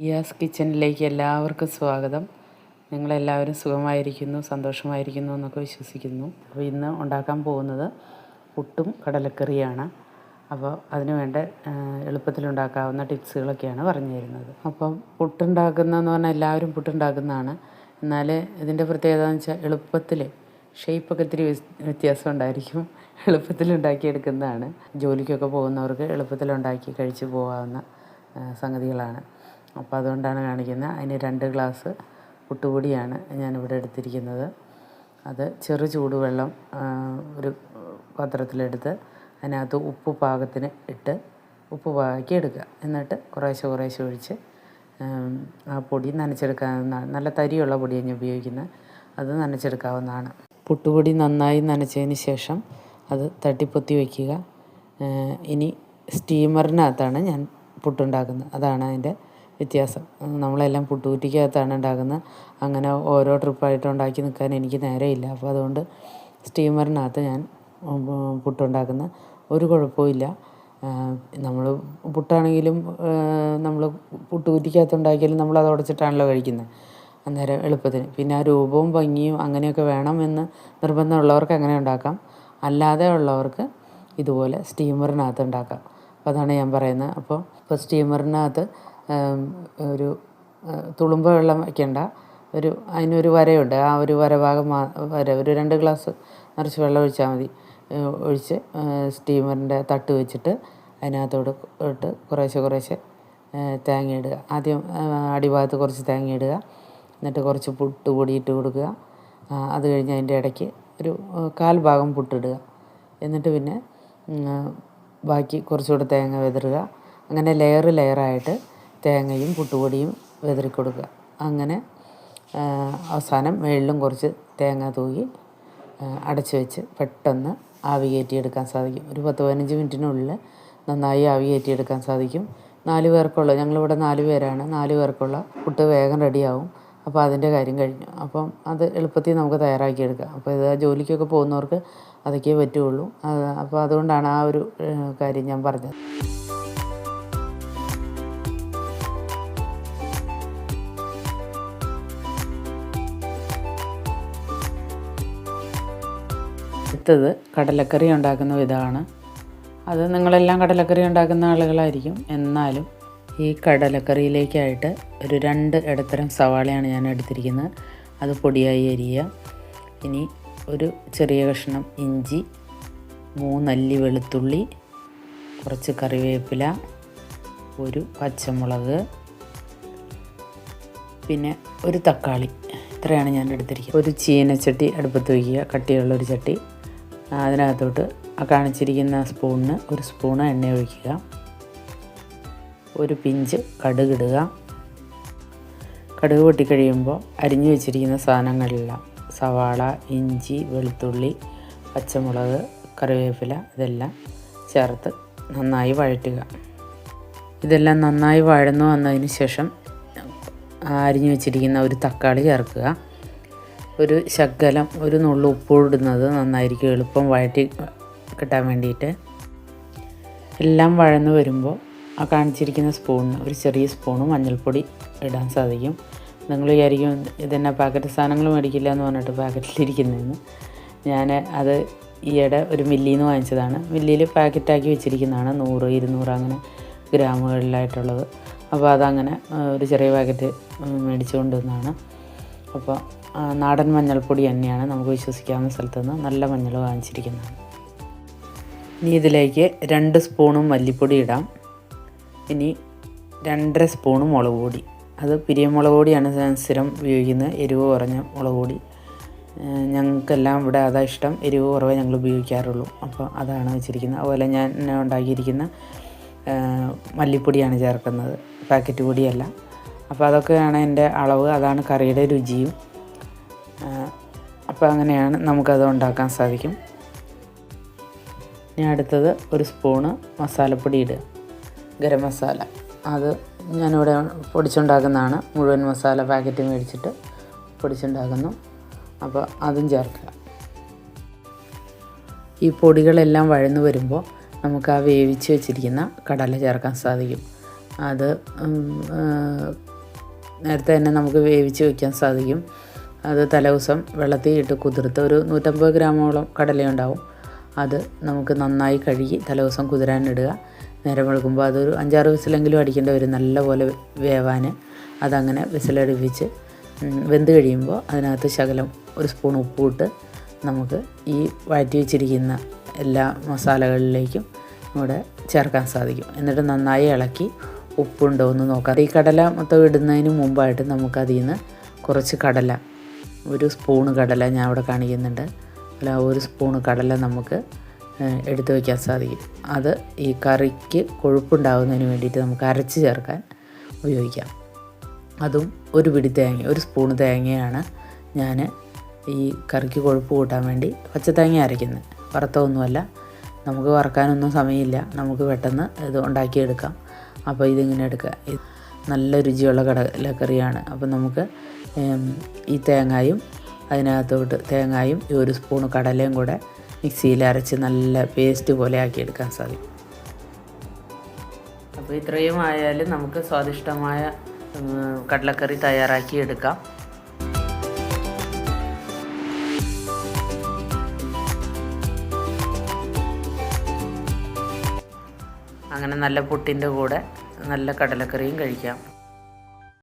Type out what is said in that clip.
ഇയാസ് കിച്ചണിലേക്ക് എല്ലാവർക്കും സ്വാഗതം. നിങ്ങളെല്ലാവരും സുഖമായിരിക്കുന്നു സന്തോഷമായിരിക്കുന്നു എന്നൊക്കെ വിശ്വസിക്കുന്നു. അപ്പോൾ ഇന്ന് ഉണ്ടാക്കാൻ പോകുന്നത് പുട്ടും കടലക്കറിയാണ്. അപ്പോൾ അതിന് വേണ്ട എളുപ്പത്തിലുണ്ടാക്കാവുന്ന ടിപ്സുകളൊക്കെയാണ് പറഞ്ഞു തരുന്നത്. അപ്പം പുട്ടുണ്ടാക്കുന്നതെന്ന് പറഞ്ഞാൽ എല്ലാവരും പുട്ടുണ്ടാക്കുന്നതാണ്. എന്നാൽ ഇതിന്റെ പ്രത്യേകത എന്ന് വെച്ചാൽ എളുപ്പത്തിൽ ഷേപ്പൊക്കെ ഇത്തിരി വ്യത്യാസം ഉണ്ടായിരിക്കും. എളുപ്പത്തിൽ ഉണ്ടാക്കിയെടുക്കുന്നതാണ്. ജോലിക്കൊക്കെ പോകുന്നവർക്ക് എളുപ്പത്തിൽ ഉണ്ടാക്കി കഴിച്ച് പോകാവുന്ന സംഗതികളാണ്. അപ്പോൾ അതുകൊണ്ടാണ് കാണിക്കുന്നത്. അതിന് രണ്ട് ഗ്ലാസ് പുട്ടുപൊടിയാണ് ഞാനിവിടെ എടുത്തിരിക്കുന്നത്. അത് ചെറു ചൂടുവെള്ളം ഒരു പാത്രത്തിലെടുത്ത് അതിനകത്ത് ഉപ്പ് പാകത്തിന് ഇട്ട് ഉപ്പ് പാകി എടുക്കുക. എന്നിട്ട് കുറേശ്ശെ കുറേശ്ശെ ഒഴിച്ച് ആ പൊടി നനച്ചെടുക്കാവുന്നതാണ് നല്ല തരിയുള്ള പൊടിയാണ് ഞാൻ ഉപയോഗിക്കുന്നത്. അത് നനച്ചെടുക്കാവുന്നതാണ്. പുട്ടുപൊടി നന്നായി നനച്ചതിന് ശേഷം അത് തട്ടിപ്പൊത്തി വയ്ക്കുക. ഇനി സ്റ്റീമറിനകത്താണ് ഞാൻ പുട്ടുണ്ടാക്കുന്നത്. അതാണ് അതിന്റെ വ്യത്യാസം. നമ്മളെല്ലാം പുട്ടുകുറ്റിക്കകത്താണ് ഉണ്ടാക്കുന്നത് അങ്ങനെ ഓരോ ട്രിപ്പായിട്ട് ഉണ്ടാക്കി നിൽക്കാൻ എനിക്ക് നേരമില്ല അപ്പോൾ അതുകൊണ്ട് സ്റ്റീമറിനകത്ത് ഞാൻ പുട്ടുണ്ടാക്കുന്ന ഒരു കുഴപ്പമില്ല നമ്മൾ പുട്ടാണെങ്കിലും നമ്മൾ പുട്ടുകുറ്റിക്കകത്ത് ഉണ്ടാക്കിയാലും നമ്മൾ അത് ഉടച്ചിട്ടാണല്ലോ കഴിക്കുന്നത്. അന്നേരം എളുപ്പത്തിന്. പിന്നെ ആ രൂപവും ഭംഗിയും അങ്ങനെയൊക്കെ വേണമെന്ന് നിർബന്ധമുള്ളവർക്ക് അങ്ങനെ ഉണ്ടാക്കാം. അല്ലാതെ ഉള്ളവർക്ക് ഇതുപോലെ സ്റ്റീമറിനകത്ത് ഉണ്ടാക്കാം. അപ്പോൾ അതാണ് ഞാൻ പറയുന്നത്. അപ്പോൾ ഇപ്പോൾ സ്റ്റീമറിനകത്ത് ഒരു തുളുമ്പ വെള്ളം വയ്ക്കണ്ട ഒരു അതിനൊരു വരയുണ്ട്. ആ ഒരു വരഭാഗം മാ വര ഒരു രണ്ട് ഗ്ലാസ് നിറച്ച് വെള്ളം ഒഴിച്ചാൽ മതി. ഒഴിച്ച് സ്റ്റീമറിന്റെ തട്ട് വെച്ചിട്ട് അതിനകത്തോട്ട് ഇട്ട് കുറേശ്ശെ കുറേശ്ശെ തേങ്ങ ഇടുക. ആദ്യം അടിഭാഗത്ത് കുറച്ച് തേങ്ങ ഇടുക. എന്നിട്ട് കുറച്ച് പുട്ട് പൊടി ഇട്ട് കൊടുക്കുക. അത് കഴിഞ്ഞ് അതിന്റെ ഇടയ്ക്ക് ഒരു കാൽ ഭാഗം പുട്ടിടുക. എന്നിട്ട് പിന്നെ ബാക്കി കുറച്ചുകൂടെ തേങ്ങ വിതറുക. അങ്ങനെ ലെയർ ലെയറായിട്ട് തേങ്ങയും പുട്ടുപൊടിയും വിതറി കൊടുക്കുക. അങ്ങനെ അവസാനം മുകളിലും കുറച്ച് തേങ്ങ തൂകി അടച്ചു വെച്ച് പെട്ടെന്ന് ആവി കയറ്റിയെടുക്കാൻ സാധിക്കും. ഒരു പത്ത് പതിനഞ്ച് മിനിറ്റിനുള്ളിൽ നന്നായി ആവി കയറ്റിയെടുക്കാൻ സാധിക്കും. നാല് പേർക്കുള്ള ഞങ്ങളിവിടെ നാല് പേരാണ് നാല് പേർക്കുള്ള പുട്ട് വേഗം റെഡിയാവും. അപ്പോൾ അതിന്റെ കാര്യം കഴിഞ്ഞു. അപ്പം അത് എളുപ്പത്തിൽ നമുക്ക് തയ്യാറാക്കിയെടുക്കാം. അപ്പോൾ ഇത് ജോലിക്കൊക്കെ പോകുന്നവർക്ക് അതൊക്കെ അത് അപ്പോൾ അതുകൊണ്ടാണ് ആ ഒരു കാര്യം ഞാൻ പറഞ്ഞത്. അടുത്തത് കടലക്കറി ഉണ്ടാക്കുന്ന വിധമാണ്. അത് നിങ്ങളെല്ലാം കടലക്കറി ഉണ്ടാക്കുന്ന ആളുകളായിരിക്കും. എന്നാലും ഈ കടലക്കറിയിലേക്കായിട്ട് ഒരു രണ്ട് ഇടത്തരം സവാളയാണ് ഞാൻ എടുത്തിരിക്കുന്നത്. അത് പൊടിയായി അരിയുക ഇനി ഒരു ചെറിയ കഷ്ണം ഇഞ്ചി മൂന്നല്ലി വെളുത്തുള്ളി കുറച്ച് കറിവേപ്പില ഒരു പച്ചമുളക് പിന്നെ ഒരു തക്കാളി. ഇത്രയാണ് ഞാൻ എടുത്തിരിക്കുന്നത്. ഒരു ചീനച്ചട്ടി അടുപ്പത്ത് വയ്ക്കുക. കട്ടിയുള്ളൊരു ചട്ടി. അതിനകത്തോട്ട് ആ കാണിച്ചിരിക്കുന്ന സ്പൂണിന് ഒരു സ്പൂൺ എണ്ണ ഒഴിക്കുക. ഒരു പിഞ്ച് കടുകിടുക കടുക് പൊട്ടിക്കഴിയുമ്പോൾ അരിഞ്ഞു വെച്ചിരിക്കുന്ന സാധനങ്ങളെല്ലാം സവാള ഇഞ്ചി വെളുത്തുള്ളി പച്ചമുളക് കറിവേപ്പില ഇതെല്ലാം ചേർത്ത് നന്നായി വഴറ്റുക. ഇതെല്ലാം നന്നായി വഴന്നു വന്നതിന് ശേഷം അരിഞ്ഞു വെച്ചിരിക്കുന്ന ഒരു തക്കാളി ചേർക്കുക. ഒരു ശകലം ഒരു നുള്ളു ഉപ്പ് ഇടുന്നത് നന്നായിരിക്കും. എളുപ്പം വഴറ്റി കിട്ടാൻ വേണ്ടിയിട്ട്. എല്ലാം വഴന്ന് വരുമ്പോൾ ആ കാണിച്ചിരിക്കുന്ന സ്പൂണിന് ഒരു ചെറിയ സ്പൂണ് മഞ്ഞൾപ്പൊടി ഇടാൻ സാധിക്കും. നിങ്ങൾ വിചാരിക്കും ഇതെന്നെ പാക്കറ്റ് സാധനങ്ങൾ മേടിക്കില്ല എന്ന് പറഞ്ഞിട്ട് പാക്കറ്റിലിരിക്കുന്നതെന്ന്. ഞാൻ അത് ഈയിടെ ഒരു മില്ലിയിൽ നിന്ന് വാങ്ങിച്ചതാണ്. മില്ലിയിൽ പാക്കറ്റാക്കി വെച്ചിരിക്കുന്നതാണ് നൂറ് ഇരുന്നൂറ് അങ്ങനെ ഗ്രാമുകളിലായിട്ടുള്ളത്. അപ്പോൾ അതങ്ങനെ ഒരു ചെറിയ പാക്കറ്റ് മേടിച്ചു കൊണ്ടുവന്നാണ് അപ്പോൾ നാടൻ മഞ്ഞൾപ്പൊടി തന്നെയാണ് നമുക്ക് വിശ്വസിക്കാവുന്ന സ്ഥലത്ത് നിന്ന് നല്ല മഞ്ഞൾ വാങ്ങിച്ചിരിക്കുന്നത്. ഇനി ഇതിലേക്ക് രണ്ട് സ്പൂണും മല്ലിപ്പൊടി ഇടാം. ഇനി രണ്ടര സ്പൂണ് മുളക് പൊടി. അത് പിരിയമുളക് പൊടിയാണ് ഞാൻ സ്ഥിരം ഉപയോഗിക്കുന്നത്. എരിവ് കുറഞ്ഞ മുളക് പൊടി. ഞങ്ങൾക്കെല്ലാം ഇവിടെ അതാ ഇഷ്ടം. എരിവ് കുറവേ ഞങ്ങൾ ഉപയോഗിക്കാറുള്ളൂ. അപ്പോൾ അതാണ് വെച്ചിരിക്കുന്നത്. അതുപോലെ ഞാൻ ഉണ്ടാക്കിയിരിക്കുന്ന മല്ലിപ്പൊടിയാണ് ചേർക്കുന്നത്. പാക്കറ്റ് പൊടിയല്ല. അപ്പോൾ അതൊക്കെയാണ് എന്റെ അളവ്. അതാണ് കറിയുടെ രുചിയും. അപ്പോൾ അങ്ങനെയാണ് നമുക്കത് ഉണ്ടാക്കാൻ സാധിക്കും. ഞാൻ അടുത്തത് ഒരു സ്പൂണ് മസാലപ്പൊടി ഇടുക. ഗരം മസാല. അത് ഞാനിവിടെ പൊടിച്ചുണ്ടാക്കുന്നതാണ്. മുഴുവൻ മസാല പാക്കറ്റ് മേടിച്ചിട്ട് പൊടിച്ചുണ്ടാക്കുന്നു. അപ്പോൾ അതും ചേർക്കുക. ഈ പൊടികളെല്ലാം വഴന്നു വരുമ്പോൾ നമുക്ക് ആ വേവിച്ച് വെച്ചിരിക്കുന്ന കടല ചേർക്കാൻ സാധിക്കും. അത് നേരത്തെ തന്നെ നമുക്ക് വേവിച്ച് വയ്ക്കാൻ സാധിക്കും. അത് തലേദിവസം വെള്ളത്തിൽ ഇട്ട് കുതിർത്ത് ഒരു നൂറ്റമ്പത് ഗ്രാമോളം കടലയുണ്ടാവും. അത് നമുക്ക് നന്നായി കഴുകി തലേദിവസം കുതിരാനിടുക നേരം വെളുക്കുമ്പോൾ അതൊരു അഞ്ചാറ് വിസിലെങ്കിലും അടിക്കേണ്ടി വരും നല്ലപോലെ വേവാൻ അതങ്ങനെ വിസിലടുപ്പിച്ച് വെന്ത് കഴിയുമ്പോൾ അതിനകത്ത് ശകലം ഒരു സ്പൂൺ ഉപ്പുമിട്ട് നമുക്ക് ഈ വഴറ്റി വെച്ചിരിക്കുന്ന എല്ലാ മസാലകളിലേക്കും ഇവിടെ ചേർക്കാൻ സാധിക്കും. എന്നിട്ട് നന്നായി ഇളക്കി ഉപ്പുണ്ടോ എന്ന് നോക്കാം. ഈ കടല മൊത്തം ഇടുന്നതിന് മുമ്പായിട്ട് നമുക്കതിൽ നിന്ന് കുറച്ച് കടല ഒരു സ്പൂണ് കടല ഞാൻ അവിടെ കാണിക്കുന്നുണ്ട്. അല്ല ഒരു സ്പൂണ് കടല നമുക്ക് എടുത്തു വയ്ക്കാൻ സാധിക്കും. അത് ഈ കറിക്ക് കൊഴുപ്പുണ്ടാകുന്നതിന് വേണ്ടിയിട്ട് നമുക്ക് അരച്ച് ചേർക്കാൻ ഉപയോഗിക്കാം. അതും ഒരു പിടി തേങ്ങ ഒരു സ്പൂൺ തേങ്ങയാണ് ഞാൻ ഈ കറിക്ക് കൊഴുപ്പ് കൂട്ടാൻ വേണ്ടി പച്ചത്തേങ്ങ അരയ്ക്കുന്നത്. വറുത്തൊന്നുമല്ല നമുക്ക് വറക്കാനൊന്നും സമയമില്ല. നമുക്ക് പെട്ടെന്ന് ഇത് ഉണ്ടാക്കിയെടുക്കാം. അപ്പോൾ ഇതിങ്ങനെ എടുക്കുക. നല്ല രുചിയുള്ള കടലക്കറിയാണ് അപ്പോൾ നമുക്ക് ഈ തേങ്ങായും അതിനകത്തോട്ട് തേങ്ങായും ഈ ഒരു സ്പൂൺ കടലയും കൂടെ മിക്സിയിൽ അരച്ച് നല്ല പേസ്റ്റ് പോലെ ആക്കിയെടുക്കാൻ സാധിക്കും. അപ്പോൾ ഇത്രയും ആയാലും നമുക്ക് സ്വാദിഷ്ടമായ കടലക്കറി തയ്യാറാക്കി എടുക്കാം. അങ്ങനെ നല്ല പുട്ടിന്റെ കൂടെ നല്ല കടലക്കറിയും കഴിക്കാം.